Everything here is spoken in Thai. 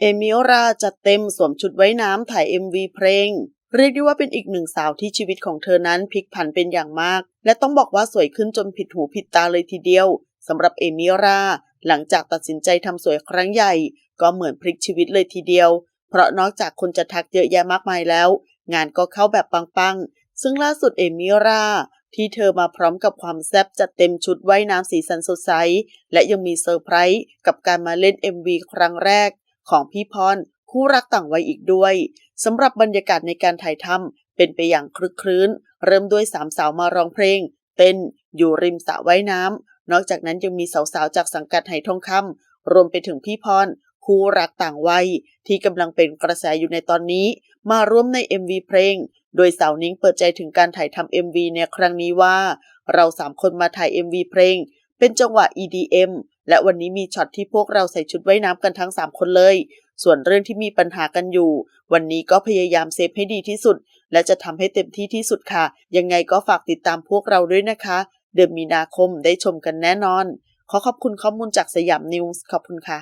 เอมิราจัดเต็มสวมชุดว่ายน้ำถ่าย MV เพลง เรียกได้ว่าเป็นอีกหนึ่งสาวที่ชีวิตของเธอนั้นพลิกผันเป็นอย่างมาก และต้องบอกว่าสวยขึ้นจนผิดหูผิดตาเลยทีเดียวสำหรับเอมิราหลังจากตัดสินใจทำสวยครั้งใหญ่ ก็เหมือนพลิกชีวิตเลยทีเดียว เพราะนอกจากคนจะทักเยอะแยะมากมายแล้ว งานก็เข้าแบบปังๆ ซึ่งล่าสุดเอมิราที่เธอมาพร้อมกับความแซ่บจัดเต็มชุดว่ายน้ำสีสันสดใส และยังมีเซอร์ไพรส์กับการมาเล่น MV ครั้งแรก ของพี่พรคู่รักต่างวัยอีกด้วยสำหรับบรรยากาศในการถ่ายทำเป็นไปอย่างคลึกครื้น เริ่มด้วยสามสาวมาร้องเพลง เต้นอยู่ริมสระว่ายน้ำนอกจากนั้นยังมีสาวๆจากสังกัดไหทองคำรวมไปถึงพี่พรคู่รักต่างวัยที่กำลังเป็นกระแสอยู่ในตอนนี้ มาร่วมใน MV เพลง โดยสาวนิ้งเปิดใจถึงการถ่ายทำ MV ในครั้งนี้ว่า เราสามคนมาถ่าย MV เพลง เป็นจังหวะ EDM และวันนี้มีช็อตที่พวกเราใส่ชุดว่ายน้ำกันทั้ง 3 คนเลย ส่วนเรื่องที่มีปัญหากันอยู่ วันนี้ก็พยายามเซฟให้ดีที่สุด และจะทำให้เต็มที่ที่สุดค่ะ ยังไงก็ฝากติดตามพวกเราด้วยนะคะ เดือนมีนาคมได้ชมกันแน่นอน ขอขอบคุณข้อมูลจากสยามนิวส์ขอบคุณค่ะ